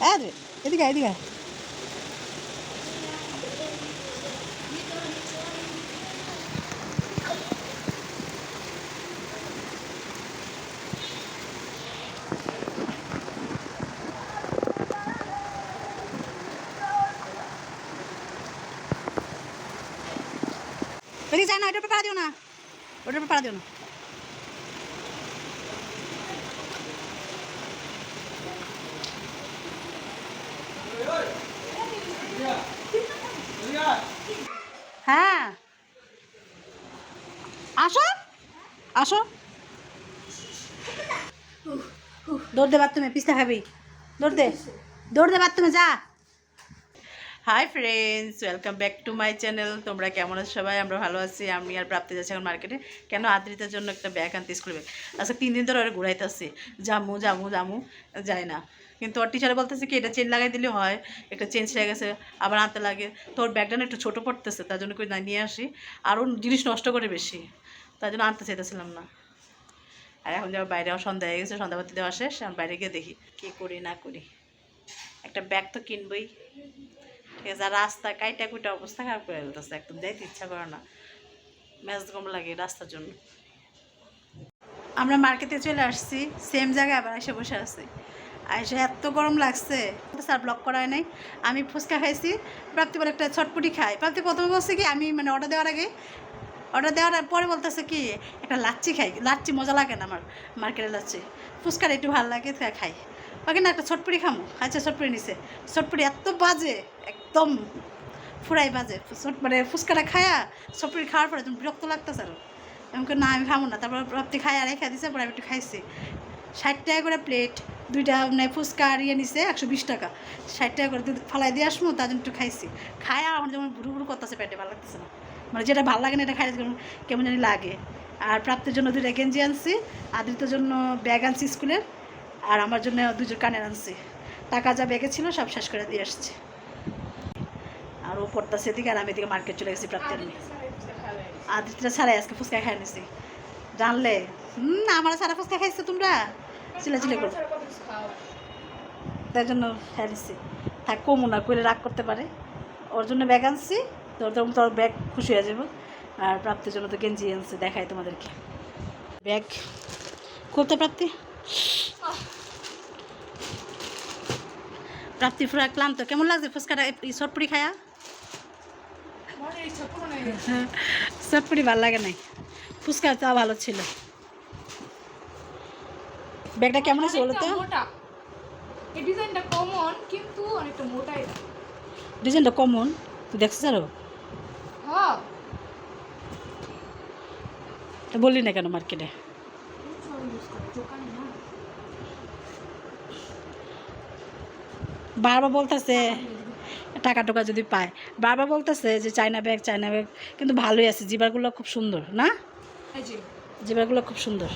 আরে এদিকে এদিকে। এদিকে যায় না, ওটার উপর পাড়া দিও না ওটার উপর পাড়া দিও না হ্যাঁ আসো আসো। দৌড় দে বাথরুমে, পিস্তা খাবি। দৌড় দে দৌড় দে বাথরুমে, যা। Hi friends welcome back to my channel তোমরা কেমন আছো সবাই? আমরা ভালো আছি। আমি আর প্রাপ্তি যাচ্ছি এখন মার্কেটে কেন আদ্রিতার জন্য একটা ব্যাগ আনতে স্কুলে ব্যাগ আচ্ছা তিন দিন ধরে ওরা ঘুরাইতেছে। জামু জামু জামু যায় না। কিন্তু ওর টিচারে বলতেছে কি, এটা চেন লাগাই দিলে হয়। একটা চেঞ্জ হয়ে গেছে, আবার আনতে লাগে। তোর ব্যাগটা না একটু ছোটো পড়তেছে, তার জন্য করে নিয়ে আসি। আর ওর জিনিস নষ্ট করে বেশি। তার জন্য আনতে চাইতেছিলাম না। আর এখন যাবার বাইরে সন্ধ্যা হয়ে গেছে, সন্ধ্যাবাতি দেওয়া শেষ, এখন বাইরে গিয়ে দেখি কী করি, না করি। একটা ব্যাগ তো কিনবই। ঠিক আছে, আর রাস্তা কাইটা কুইটা অবস্থা খারাপ করে ফেলতেছে, একদম যাইতে ইচ্ছা করে না। মেজাজ কম লাগে রাস্তার জন্য। আমরা মার্কেটে চলে আসছি সেম জায়গায় আবার এসে বসে আছি। এসে এত গরম লাগছে স্যার ব্লক করায় নাই। আমি ফুচকা খাইছি প্রাপ্তি বলে একটা ছটপুটি খাই। প্রাপ্তি প্রথমে বলছে কি, আমি মানে অর্ডার দেওয়ার আগে অর্ডার দেওয়ার পরে বলতেছে কি, একটা লাচ্ছি খাই, লাচ্ছি মজা লাগে না আমার, মার্কেটের লাচ্ছি। ফুচকার একটু ভালো লাগে খাই। ওকে না, একটা ছটপুরি খামো। আচ্ছা ছটপুরি নিছে। ছটপুরি এত বাজে, একদম ফুরাই বাজে। মানে ফুচকাটা খায়া ছটপুরি খাওয়ার পরে তুমি বিরক্ত লাগতেছে আরও। এমন করে না, আমি খাব না। তারপর প্রাপ্তি খাই আর রেখে দিছে, পরে আমি একটু খাইছি। ষাট টাকা করে প্লেট, দুইটা মানে ফুচকা আর ইয়ে নিছে, একশো বিশ টাকা। ষাট টাকা করে ফালাই দিয়ে আসব তার জন্য একটু খাইছি। খাই আর আমার যেমন ভুরু ভুরু করতেছে, পেটে ভালো লাগতেছে না। মানে যেটা ভালো লাগে না এটা খাই কেমন- জানি লাগে। আর প্রাপ্তির জন্য দুইটা গেঞ্জি আনছি, আদিত্যর জন্য ব্যাগ আনছি স্কুলের, আর আমার জন্য দুজন কানের আনছি। টাকা যা ব্যাগে ছিল সব শেষ করে দিয়ে আসছি। আর ও পড়তেছে এদিকে আর আমি এদিকে মার্কেট চলে গেছি প্রাপ্তির নিয়ে। আদিত্যটা ছাড়াই আজকে ফুচকা খাই নিছি। জানলে, হুম, আমার সারা ফুচকা খাইছো তোমরা? চিলাচিলি করো তাই জন্য খাই নিছি। থাক, কমু না করে রাগ করতে পারে। ওর জন্য ব্যাগ আনছি। তোর তখন তোর ব্যাগ খুশি হয়ে যাব। আর প্রাপ্তির জন্য তো গেঞ্জি আনছি দেখাই তোমাদেরকে। ব্যাগ। খুলতে প্রাপ্তি? প্রাপ্তি পুরা ক্লান্ত। কেমন লাগছে ফুচকাটা? এই সটপুরি খায়া? সটপুরি ভালো লাগে নাই। ফুচকা তা ভালো ছিল। ব্যাগটা কেমন আছে বলো তো? ডিজাইনটা কমন কিন্তু অনেকটা মোটা ডিজাইনটা কমন? তুই দেখছিস আরও তা বললি না কেন মার্কেটে? বারবার বলতেছে টাকা টাকা যদি পায়। বারবার বলতেছে যে চায়না ব্যাগ চায়না ব্যাগ কিন্তু ভালোই আছে। জিবারগুলো খুব সুন্দর না? জিবারগুলো খুব সুন্দর।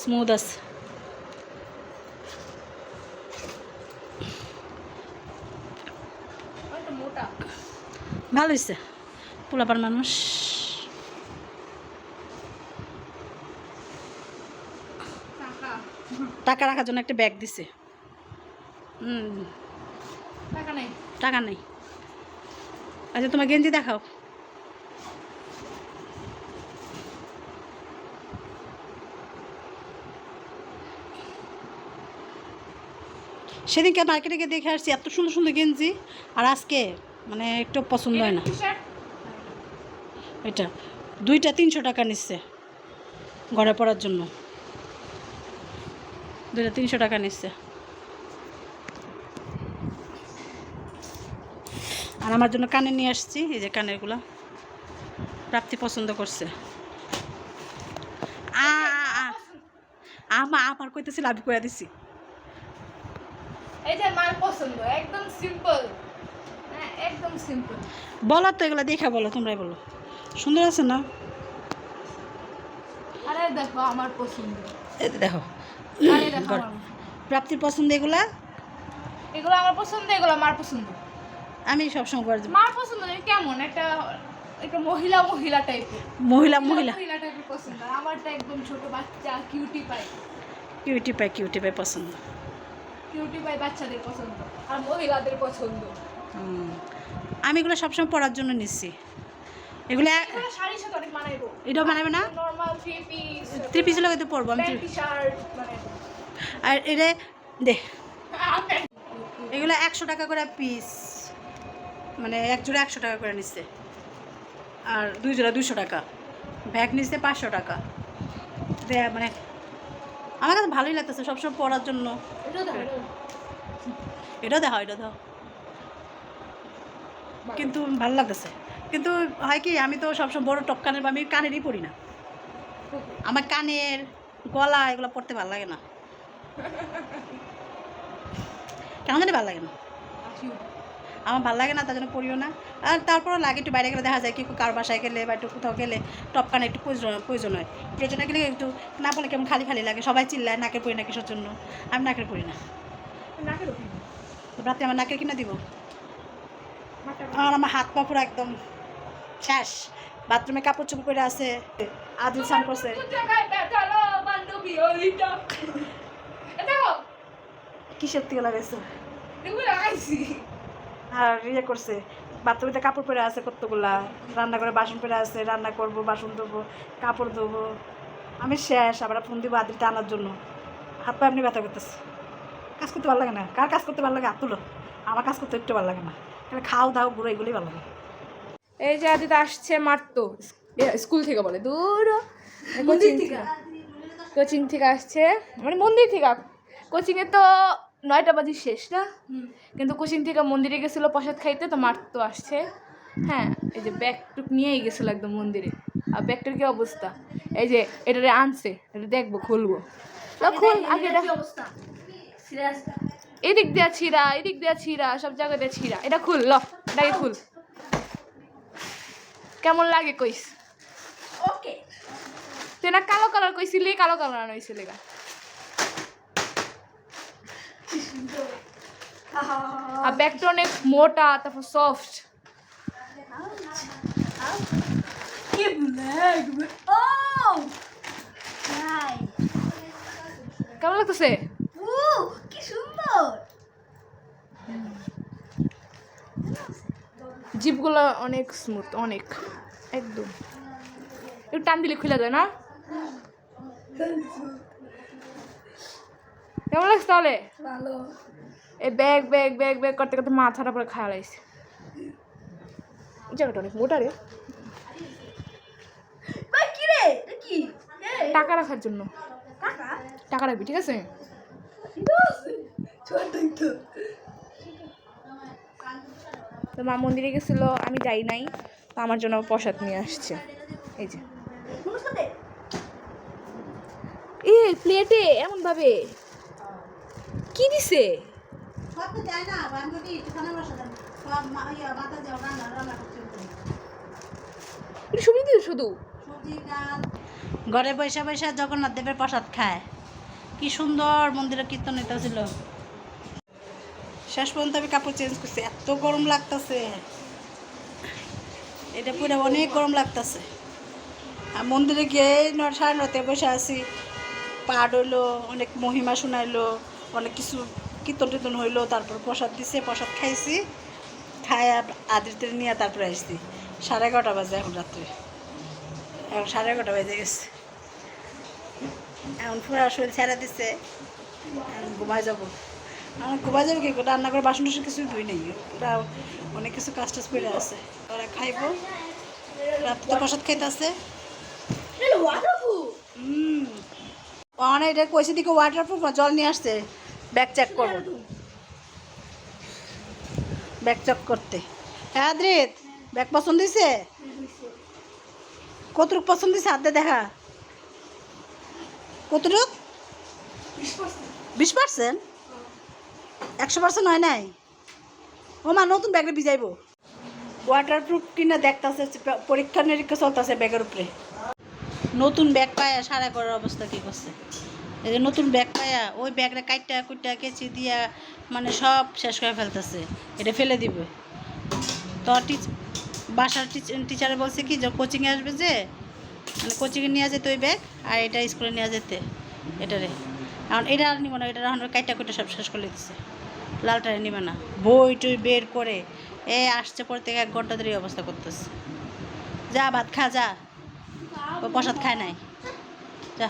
স্মুথ আছে। ভালো হয়েছে পোলাপার মানুষ। টাকা। রাখার জন্য একটা ব্যাগ দিছে। টাকা নেই। টাকা নেই। আচ্ছা তোমার গেঞ্জি দেখাও। সেদিনকে মার্কেটে গিয়ে দেখে আসছি এত সুন্দর সুন্দর গেঞ্জি আর আজকে মানে একটু পছন্দ হয় না। এটা। দুইটা তিনশো টাকা নিচ্ছে ঘরে পড়ার জন্য। দুইটা তিনশো টাকা নিচ্ছে। আর আমার জন্য কানে নিয়ে আসছি এই যে কানেরগুলো। প্রাপ্তি পছন্দ করছে। আ আ, আ। আমা আমার কইতেছিল আমি করে দিছি। এই যে মার পছন্দ একদম সিম্পল হ্যাঁ একদম সিম্পল বলো তো এগুলো দেখা বলো তোমরাই বলো। সুন্দর আছে না? আরে দেখো আমার পছন্দ। এই দেখো। আমার। প্রাপ্তির পছন্দ এগুলা? এগুলো আমার পছন্দ এগুলো মার পছন্দ। আমি সবসময় করে মার পছন্দ মানে কেমন? একটা একটা মহিলা মহিলা টাইপের মহিলা মহিলা মহিলা। টাইপের পছন্দ। আমারটা একদম ছোট বাচ্চা cutie pie cutie pie cutie pie পছন্দ। কিউটি পাই বাচ্চাদের পছন্দ আর মহিলাদের পছন্দ। আমি এগুলো সবসময় পড়ার জন্য নিচ্ছি। এগুলো এটাও বানাবে না? থ্রি পিস থ্রি পিস পরবো আমি আর এটা দে। এগুলো একশো টাকা করে পিস মানে এক জোড়া একশো টাকা করে নিচ্ছে। আর দুই জোড়া দুশো টাকা। ব্যাগ নিচ্ছে পাঁচশো টাকা। দে মানে আমার কাছে ভালোই লাগতেছে সবসময় পড়ার জন্য। এটা দাও। এটা দাও কিন্তু ভালো লাগতেছে। কিন্তু হয় কি আমি তো সবসময় বড় টপ কানের বা আমি কানেরই পরি না। আমার কানের গলা এগুলো পড়তে ভালো লাগে না। কেন জানি ভালো লাগে না। আমার ভালো লাগে না তার জন্য পড়িও না। আর তারপরও লাগে একটু বাইরে গেলে দেখা যায় কি কার বাসায় গেলে বা একটু কোথাও গেলে টপ কানে একটু প্রয়োজন প্রয়োজন হয়। প্রয়োজনে গেলে একটু না বলে কেমন খালি খালি লাগে সবাই চিল্লায় নাকের পড়ি না কিসের জন্য? আমি নাকের পড়ি না। নাকের রাতে আমার নাকের কিনা দিব? আর আমার হাত পা পুরো একদম শেষ বাথরুমে কাপড় চোপড় করে আছে। আদিল সান করছে। কোন জায়গায় পেটালো বান্ধবী ওইটা এটা কি সত্যি লাগাইছে? আর ইয়ে করছে। বাথরুমেতে কাপড় পরে আছে কতগুলা? রান্না করে বাসন পরে আছে রান্না করব বাসন ধোবো কাপড় ধোবো। আমি শেষ আবার ফোন দিব আদিলটা আনার জন্য। হাত পা এমনি ব্যথা করতেছে। কাজ করতে ভালো লাগে না। কার কাজ করতে ভালো লাগে? হাত তুলো আমার কাজ করতে একটু ভালো লাগে না। খাও দাও বুড়ো এগুলোই ভালো লাগে। এই যে আদিত আসছে মারতো। স্কুল থেকে বলে দূর। কোচিং থেকে? কোচিং থেকে আসছে। মানে মন্দির থেকে। কোচিংয়ে তো নয়টা বাজে শেষ না? কিন্তু কোচিং থেকে মন্দিরে গেছিল প্রসাদ খাইতে তো মারতো আসছে। হ্যাঁ এই যে ব্যাগ টুক নিয়েই গেছিল একদম মন্দিরে। আর ব্যাগটার কি অবস্থা? এই যে এটারে আনছে এটা দেখব খুলবো। খুল আগে এদিক দেওয়া ছিঁড়া এদিক দেওয়া ছিঁড়া সব জায়গায় দেওয়া ছিঁড়া। এটা খুল ল এটাকে খুল। কেমন লাগে কইস? ওকে। তুই না কালো কালার কইছিলি কালো কালার আনাইছিলি গা আর ব্যাগটা অনেক মোটা তারপর সফট কেমন লাগতেছে কি সুন্দর জিপগুলো অনেক স্মুথ অনেক। একদম। একটু টান দিলে খুলে যায় না? কেমন লাগছে তাহলে? ভালো। এই ব্যাগ ব্যাগ ব্যাগ ব্যাগ করতে করতে মাথাটা পরে খাওয়া লাগছে। জায়গাটা অনেক মোটা রে। টাকা রাখার জন্য। টাকা? রাখবি ঠিক আছে? তো মা মন্দিরে গেছিল, আমি যাই নাই, তো আমার জন্য প্রসাদ নিয়ে আসছে। এই যে। এ প্লেটে এমন ভাবে কি দিছে? শুধু? ঘরে বৈশা বৈশা জগন্নাথ দেবের প্রসাদ খায়। কি সুন্দর মন্দিরে কীর্তন ছিল শেষ পর্যন্ত আমি কাপড় চেঞ্জ করছি। এত গরম লাগতেছে। এটা পুরো অনেক গরম লাগতেছে। আর মন্দিরে গিয়ে সাড়ে নটায় বসে আছি। পাঠ হইল, অনেক মহিমা শোনাইলো, অনেক কিছু কীর্তন টীর্তন হইল, তারপর প্রসাদ দিছে, প্রসাদ খাইছি। খাই আদিতে নিয়ে তারপরে আসছি। সাড়ে এগারোটা বাজে এখন রাত্রে। এখন সাড়ে এগারোটা বাজে গেছে। এখন পুরো শরীর ছেড়ে দিছে। ঘুমায় যাব। এখন ঘুমায় যাব কি? রান্না করে বাসন টাসন কিছুই ধুই নেই। ওরা অনেক কিছু কাজ টাজ করে আছে। ওরা খাইবো। রাত্রে তো প্রসাদ খাইতে আছে অনেক এটা কইছে দিকে ওয়াটারপ্রুফ জল নিয়ে আসছে। ব্যাগ চেক করব। ব্যাগ চেক করতে। হ্যাঁ আদ্রিত ব্যাগ পছন্দ হয়েছে কতটুক পছন্দ হয়েছে হাতে দেখা। কতটুক? বিশ পার্সেন্ট? একশো পার্সেন্ট হয় নাই? ও মা নতুন ব্যাগে ভিজাইবো ওয়াটারপ্রুফ কিনা দেখতেছে পরীক্ষা নিরীক্ষা চলতেছে ব্যাগের উপরে। নতুন ব্যাগ পায়া সারা করার অবস্থা কি করছে? এই যে নতুন ব্যাগ পায়া ওই ব্যাগটা কাইটা কুইটা কেচি দিয়া মানে সব শেষ করে ফেলতেছে। এটা ফেলে দিবে। তো টিচ বাসার টিচারে বলছে কি যে কোচিংয়ে আসবে যে মানে কোচিংয়ে নিয়ে যেতে ওই ব্যাগ আর এটা স্কুলে নিয়ে যেতে এটারে। এখন এটা আর নিব না এটা এখন কাইটা কুইটা সব শেষ করে দিচ্ছে লালটা নিবে না। বই টই বের করে এ আসছে পর থেকে এক ঘণ্টা ধরে অবস্থা করতেছে। যা ভাত খা যা। ও প্রসাদ খায় নাই। যা।